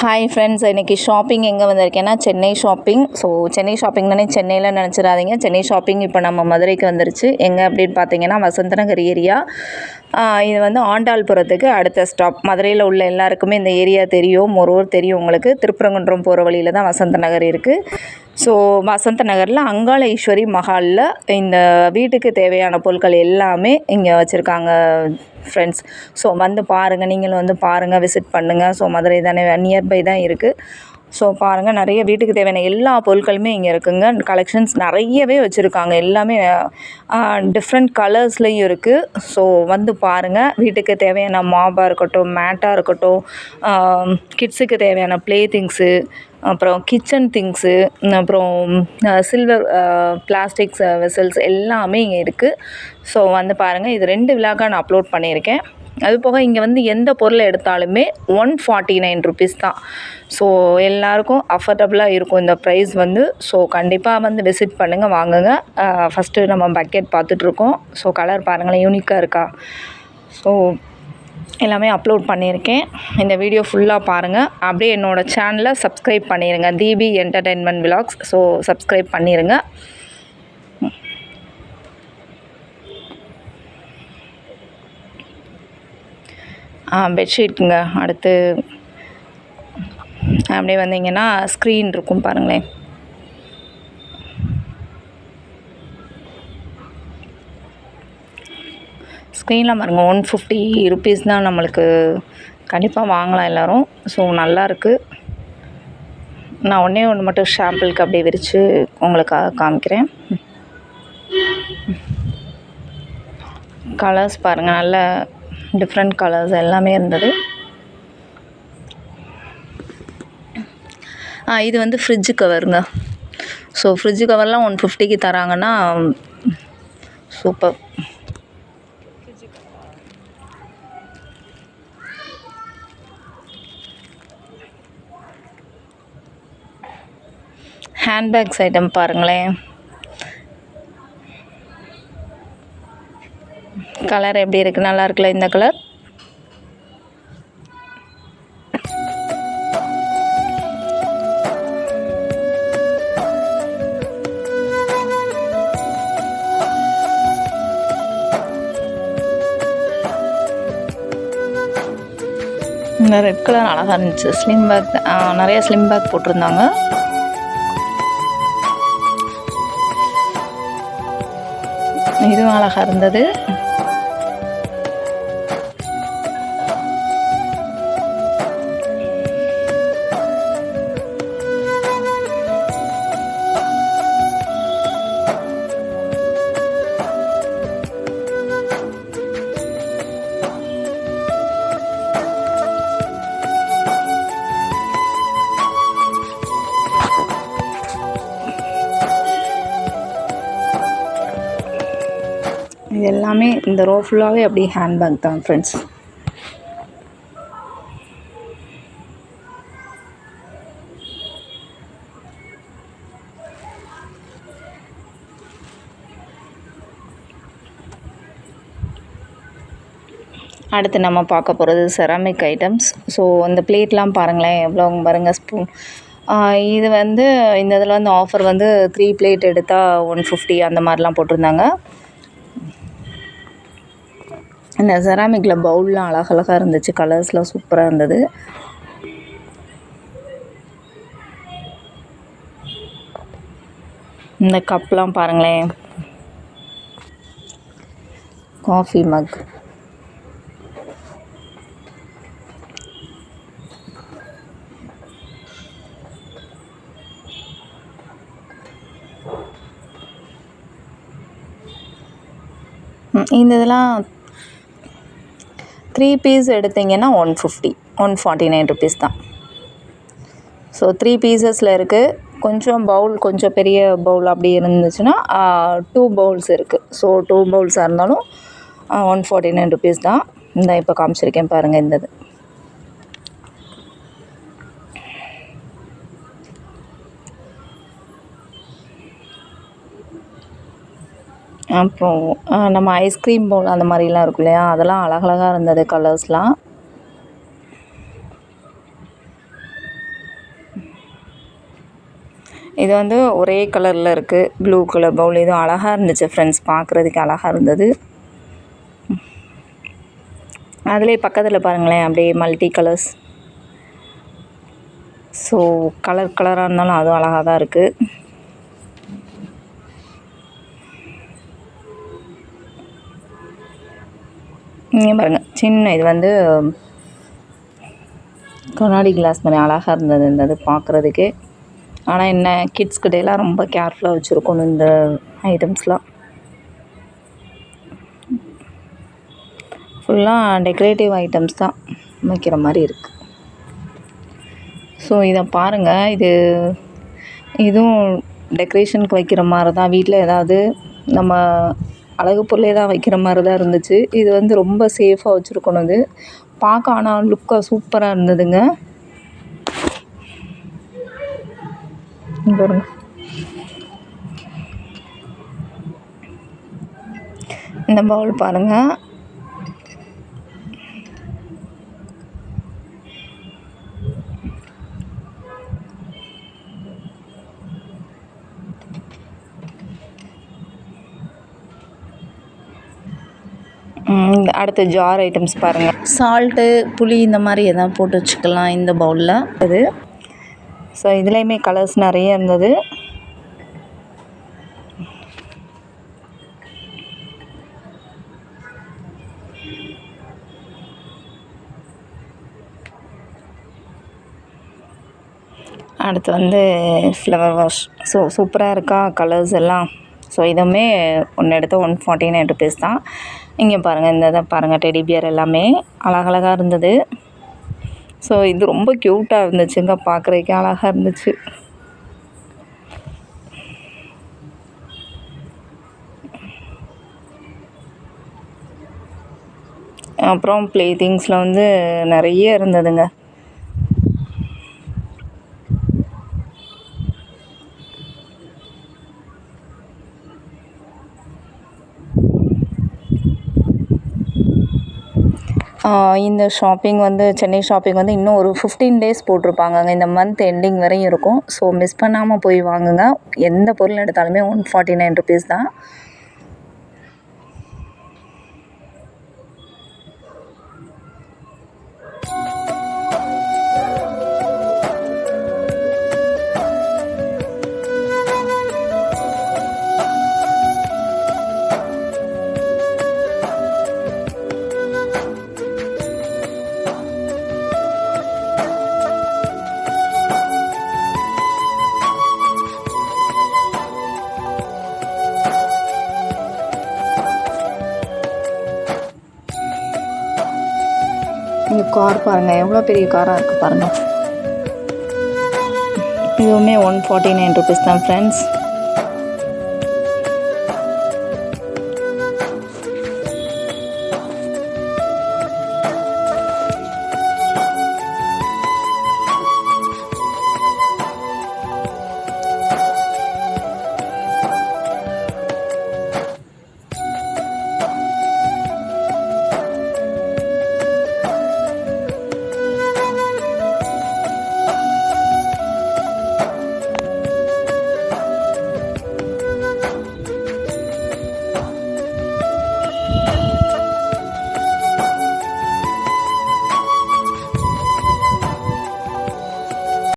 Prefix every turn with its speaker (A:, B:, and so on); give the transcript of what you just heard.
A: Hi friends இன்றைக்கி shopping எங்கே வந்திருக்கேன்னா சென்னை ஷாப்பிங் ஸோ சென்னை ஷாப்பிங்னே சென்னையில் நினச்சிடாதீங்க. சென்னை ஷாப்பிங் இப்போ நம்ம மதுரைக்கு வந்துருச்சு. எங்கே அப்படின்னு பார்த்தீங்கன்னா வசந்த நகர் ஏரியா இது வந்து ஆண்டாள்புரத்துக்கு அடுத்த ஸ்டாப் மதுரையில் உள்ள எல்லாருக்குமே இந்த ஏரியா தெரியும். மொரோர் தெரியும் உங்களுக்கு. திருப்பரங்குன்றம் போகிற வழியில் தான் வசந்த நகர் இருக்குது ஸோ வசந்த நகரில் அங்காள ஈஸ்வரி மஹாலில் இந்த வீட்டுக்கு தேவையான பொருட்கள் எல்லாமே இங்கே வச்சுருக்காங்க ஃப்ரெண்ட்ஸ் ஸோ வந்து பாருங்கள் நீங்களும் வந்து பாருங்கள் விசிட் பண்ணுங்கள் ஸோ மதுரை தானே நியர்பை தான் இருக்குது ஸோ பாருங்கள் நிறைய வீட்டுக்கு தேவையான எல்லா பொருட்களுமே இங்கே இருக்குங்க. கலெக்ஷன்ஸ் நிறையவே வச்சுருக்காங்க எல்லாமே டிஃப்ரெண்ட் கலர்ஸ்லேயும் இருக்குது ஸோ வந்து பாருங்கள் வீட்டுக்கு தேவையான மாபாக இருக்கட்டும் மேட்டாக இருக்கட்டும் கிட்ஸுக்கு தேவையான ப்ளே திங்ஸு அப்புறம் கிச்சன் திங்ஸு அப்புறம் சில்வர் பிளாஸ்டிக்ஸ் வெசல்ஸ் எல்லாமே இங்கே இருக்குது ஸோ வந்து பாருங்கள் இது ரெண்டு விழாக்காக நான் அப்லோட் பண்ணியிருக்கேன். அது போக இங்கே வந்து எந்த பொருளை எடுத்தாலுமே ஒன் ஃபார்ட்டி நைன் ருபீஸ் தான். ஸோ எல்லாருக்கும் அஃபர்டபுளாக இருக்கும் இந்த ப்ரைஸ் வந்து. ஸோ கண்டிப்பாக வந்து விசிட் பண்ணுங்கள் வாங்குங்க. ஃபஸ்ட்டு நம்ம பக்கெட் பார்த்துட்ருக்கோம் ஸோ கலர் பாருங்களேன் யூனிக்காக இருக்கா? ஸோ எல்லாமே அப்லோட் பண்ணியிருக்கேன். இந்த வீடியோ ஃபுல்லாக பாருங்கள் அப்படியே என்னோடய சேனலை சப்ஸ்கிரைப் பண்ணிடுங்க Deepi entertainment vlogs so subscribe பண்ணிடுங்க பெட்ஷீட்டுங்க அடுத்து அப்படியே வந்தீங்கன்னா ஸ்க்ரீன் இருக்கும் பாருங்களேன். ஸ்க்ரீனில் பாருங்கள் ஒன் ஃபிஃப்டி ருபீஸ் தான் நம்மளுக்கு கண்டிப்பாக வாங்கலாம் எல்லோரும். ஸோ நல்லாயிருக்கு நான் ஒன்றே ஒன்று மட்டும் ஷாம்பிளுக்கு அப்படியே விரித்து உங்களுக்காக காமிக்கிறேன். கலர்ஸ் பாருங்கள் நல்ல டிஃப்ரெண்ட் கலர்ஸ் எல்லாமே இருந்தது. இது வந்து ஃப்ரிட்ஜு கவருங்க ஸோ ஃப்ரிட்ஜு கவர்லாம் ஒன் ஃபிஃப்டிக்கு தராங்கன்னா சூப்பர் ஹேண்ட்பேக்ஸ் ஐட்டம் பாருங்களேன். கலர் எப்படி இருக்குது நல்லா இருக்குல்ல இந்த கலர் இந்த ரெட் கலர் அழகாக இருந்துச்சு. ஸ்லிம் பேக் நிறைய ஸ்லிம் பேக் போட்டிருந்தாங்க. இதுவும் அழகாக இருந்தது இது எல்லாமே இந்த ரோ ஃபுல்லாகவே அப்படியே ஹேண்ட்பேக் தான் ஃப்ரெண்ட்ஸ் அடுத்து நம்ம பார்க்க போகிறது செராமிக் ஐட்டம்ஸ் ஸோ அந்த பிளேட்லாம் பாருங்களேன் எவ்வளோ பாருங்கள் ஸ்பூன் இது வந்து இந்த இதில் வந்து ஆஃபர் வந்து த்ரீ பிளேட் எடுத்தால் ஒன் ஃபிஃப்டி அந்த மாதிரிலாம் போட்டிருந்தாங்க. இந்த செராமிக்கில் பவுல்லாம் அழகழகாக இருந்துச்சு. கலர்ஸ்லாம் சூப்பராக இருந்தது. இந்த கப்லாம் பாருங்களேன். காஃபி மக் இந்த இதெல்லாம் த்ரீ பீஸ் எடுத்திங்கன்னா one fifty one forty nine rupees தான் ஸோ த்ரீ பீசஸில் இருக்குது கொஞ்சம் பவுல் கொஞ்சம் பெரிய பவுல் அப்படி இருந்துச்சுன்னா டூ பவுல்ஸ் இருக்குது ஸோ டூ பவுல்ஸாக இருந்தாலும் ஒன் ஃபார்ட்டி நைன் ருபீஸ் தான். இந்த இப்போ காமிச்சிருக்கேன் பாருங்கள் இந்த இது அப்புறம் நம்ம ஐஸ்கிரீம் பவுல் அந்த மாதிரிலாம் இருக்கும் இல்லையா? அதெல்லாம் அழகழகாக இருந்தது கலர்ஸ்லாம் இது வந்து ஒரே கலரில் இருக்குது ப்ளூ கலர் பவுல் இதுவும் அழகாக இருந்துச்சு ஃப்ரெண்ட்ஸ் பார்க்குறதுக்கு அழகாக இருந்தது. அதிலே பக்கத்தில் பாருங்களேன் அப்படியே மல்டி கலர்ஸ் ஸோ கலர் கலராக இருந்தாலும் அதுவும் அழகாக தான் இருக்குது இங்கே பாருங்கள் சின்ன இது வந்து கண்ணாடி கிளாஸ் மாதிரி அழகாக இருந்தது இந்த இது ஆனால் என்ன கிட்ஸ் கிட்டேலாம் ரொம்ப கேர்ஃபுல்லாக வச்சுருக்கணும் இந்த ஐட்டம்ஸ்லாம் ஃபுல்லாக டெக்கரேட்டிவ் ஐட்டம்ஸ் தான் வைக்கிற மாதிரி இருக்குது ஸோ இதை பாருங்கள் இது இதுவும் டெக்கரேஷனுக்கு வைக்கிற மாதிரி தான். வீட்டில் ஏதாவது நம்ம அழகு பொருளே தான் வைக்கிற மாதிரி தான் இருந்துச்சு. இது வந்து ரொம்ப சேஃபாக வச்சுருக்கணும் இது. பார்க்க ஆனால் லுக்காக சூப்பராக இருந்ததுங்க. பாருங்க. இந்த பவுல் பாருங்கள் அடுத்து ஜார் ஐட்டம்ஸ் பாருங்கள் சால்ட்டு புளி இந்த மாதிரி எதாவது போட்டு வச்சுக்கலாம் இந்த பவுலில் இது. ஸோ இதுலேயுமே கலர்ஸ் நிறைய இருந்தது. அடுத்து வந்து ஃப்ளவர் வாஷ் ஸோ சூப்பராக இருக்கா? கலர்ஸ் எல்லாம். ஸோ இதுவுமே ஒன்று எடுத்து ஒன் ஃபார்ட்டி நைன் ருபீஸ் தான். இங்கே பாருங்கள் இந்த இதை பாருங்கள் டெடி பியர் எல்லாமே அழகழகாக இருந்தது. ஸோ இது ரொம்ப க்யூட்டாக இருந்துச்சுங்க பார்க்குறதுக்கே அழகாக இருந்துச்சு. அப்புறம் ப்ளே திங்ஸில் வந்து நிறைய இருந்ததுங்க. இந்த ஷாப்பிங் வந்து சென்னை ஷாப்பிங் வந்து இன்னும் ஒரு ஃபிஃப்டீன் டேஸ் போட்டிருப்பாங்கங்க. இந்த மந்த் எண்டிங் வரையும் இருக்கும். ஸோ மிஸ் பண்ணாமல் போய் வாங்குங்க. எந்த பொருள் எடுத்தாலுமே ஒன் ஃபார்ட்டி நைன் ருபீஸ் தான். இந்த கார் பாருங்கள் எவ்வளோ பெரிய காராக இருக்குது பாருங்கள் இதுவுமே ஒன் ஃபார்ட்டி நைன் ருபீஸ் தான் ஃப்ரெண்ட்ஸ்